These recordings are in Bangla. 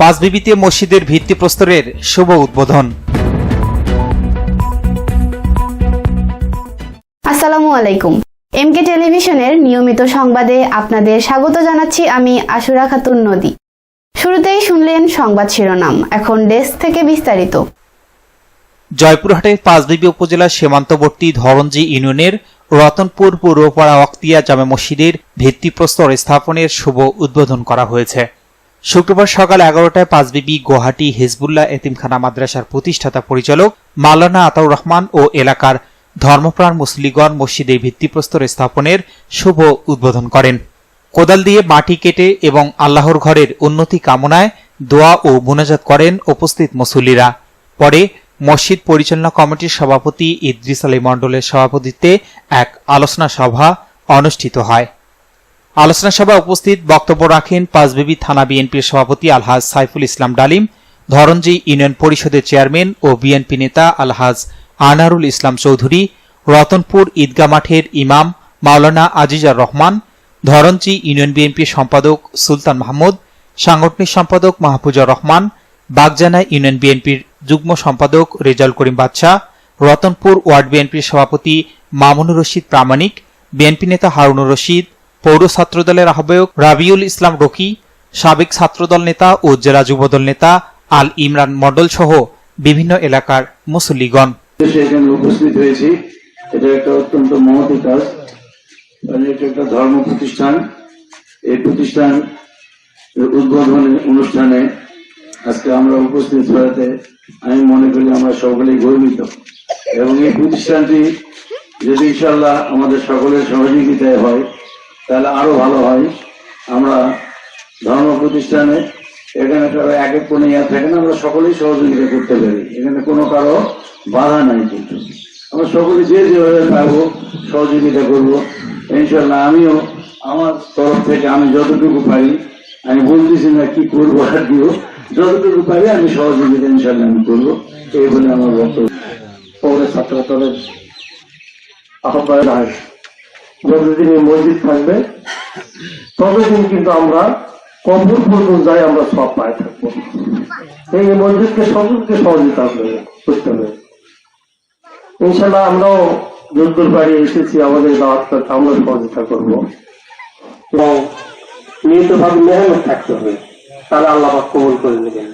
পাঁচবিবিতে মসজিদের ভিত্তিপ্রস্তরের শুভ উদ্বোধন। আসসালামু আলাইকুম। এমকে টেলিভিশনের নিয়মিত সংবাদে আপনাদের স্বাগত জানাচ্ছি আমি আশুরা খাতুন নদী। শুরুতেই শুনলেন সংবাদ শিরোনাম এখন ডেস্ক থেকে বিস্তারিত। জয়পুরহাটের পাঁচবিবি উপজেলার সীমান্তবর্তী ধরঞ্জি ইউনিয়নের রতনপুর পূর্বপাড়া অক্তিয়া জামে মসজিদের ভিত্তিপ্রস্তর স্থাপনের শুভ উদ্বোধন করা হয়েছে। শুক্রবার সকাল এগারোটায় পাঁচবিবি, গুয়াহাটি, হিজবুল্লাহ এতিমখানা মাদ্রাসার প্রতিষ্ঠাতা পরিচালক মাওলানা আতাউর রহমান ও এলাকার ধর্মপ্রাণ মুসলিগণ মসজিদের ভিত্তিপ্রস্তর স্থাপনের শুভ উদ্বোধন করেন। কোদাল দিয়ে মাটি কেটে এবং আল্লাহর ঘরের উন্নতি কামনায় দোয়া ও মুনাজাত করেন উপস্থিত মুসল্লিরা। পরে মসজিদ পরিচালনা কমিটির সভাপতি ইদ্রিস আলী মণ্ডলের সভাপতিত্বে এক আলোচনা সভা অনুষ্ঠিত হয়। আলোচনা সভায় উপস্থিত বক্তব্য রাখেন পাঁচবিবি থানা বিএনপির সভাপতি আলহাজ সাইফুল ইসলাম ডালিম ধরঞ্জি ইউনিয়ন পরিষদের চেয়ারম্যান ও বিএনপি নেতা আলহাজ আনারুল ইসলাম চৌধুরী, রতনপুর ঈদগা মাঠের ইমাম মাওলানা আজিজার রহমান ধরঞ্জি ইউনিয়ন বিএনপির সম্পাদক সুলতান মাহমুদ, সাংগঠনিক সম্পাদক মাহফুজা রহমান, বাগজানা ইউনিয়ন বিএনপির যুগ্ম সম্পাদক রেজাল করিম বাদশাহ রতনপুর ওয়ার্ড বিএনপির সভাপতি মামুনুর রশিদ প্রামাণিক, বিএনপি নেতা হারুনুর রশিদ পৌর ছাত্রদলের আহ্বায়ক রাবিউল ইসলাম রকি, সাবেক ছাত্রদল নেতা ও জেলা যুবদল নেতা আল ইমরান মণ্ডল সহ বিভিন্ন এলাকার মুসল্লিগণ। এখানে উপস্থিত হয়েছি। এটা একটা অত্যন্ত মহতি কাজ কারণ এটা একটা ধর্ম প্রতিষ্ঠান। এই প্রতিষ্ঠান উদ্বোধন অনুষ্ঠানে আজকে আমরা উপস্থিত হওয়াতে আমি মনে করি আমরা সকলেই গর্বিত। এবং এই প্রতিষ্ঠানটি যদি ইনশাল্লাহ আমাদের সকলের সহযোগিতায় হয় তাহলে আরও ভালো হয়। আমরা ধর্ম প্রতিষ্ঠানে এখানে কারও এক এক কোনো ইয়া থাকে না আমরা সকলেই সহযোগিতা করতে পারি। এখানে কোনো কারও বাধা নাই কিন্তু। আমরা সকলে যে যেভাবে পারব সহযোগিতা করব। ইনশাল্লাহ আমিও আমার তরফ থেকে আমি যতটুকু পারি, আমি বলতেছি না কি করব আর দিও যতটুকু পারি আমি সহযোগিতা ইনশাল্লাহ আমি করব। এই বলে আমার বক্তব্য। পৌর ছাত্র দলের আহ্বায়ক যতদিন এই মসজিদ থাকবে, ততদিন কিন্তু আমরা কবর পর্যন্ত যাই, আমরা সব পায়ে থাকব। এই মসজিদকে সকলকে সহযোগিতা করতে হবে ইনশাল্লাহ আমরাও যদ্দূর বাড়ি এসেছি, আমাদের দাওয়াত করতে আমরা সহযোগিতা করব। এবং নিয়মিতভাবে মেহনত থাকতে হবে, তাহলে আল্লাহ কবুল করে নেবেন।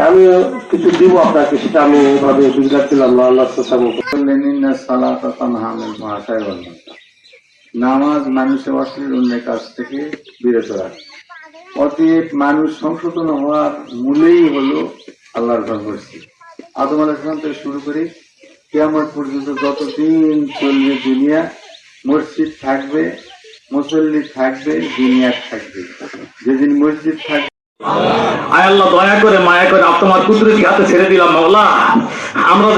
আমি কিছু দিব আপনাকে, সেটা আমি এভাবে নামাজ। মানুষের অশ্লীল অন্যের কাছ থেকে বিরত রাখে। মানুষ সংশোধন হওয়ার মূলেই হলো আল্লাহর ঘর আদম আলাইসলাম থেকে শুরু করে কেমন পর্যন্ত যতদিন চলবে দুনিয়া, মসজিদ থাকবে, মুসল্লি থাকবে দুনিয়া থাকবে। যেদিন মসজিদ থাকবে আয় আল্লাহ, দয়া করে, মায়া করে তোমার কুদরতি হাতে ছেড়ে দিলাম, মাওলা। আমরা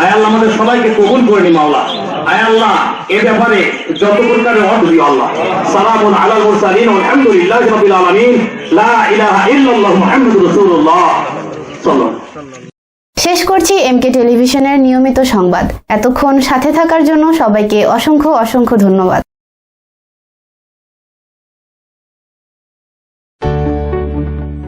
আয় আল্লাহ, আমাদের সবাইকে কবুল করে নি, মাওলা। আয় আল্লাহ, এ ব্যাপারে যত প্রকারের অর্থ দিও আল্লাহ। সালামুন আলাল মুরসালিন, আলহামদুলিল্লাহি রাব্বিল আলামিন। লা ইলাহা ইল্লাল্লাহ মুহাম্মাদুর রাসূলুল্লাহ। সাল্লাল্লাহু শেষ করছি এমকে টেলিভিশনের নিয়মিত সংবাদ। এতক্ষণ সাথে থাকার জন্য সবাইকে অসংখ্য অসংখ্য ধন্যবাদ।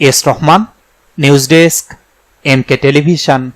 S Rahman news desk M K television.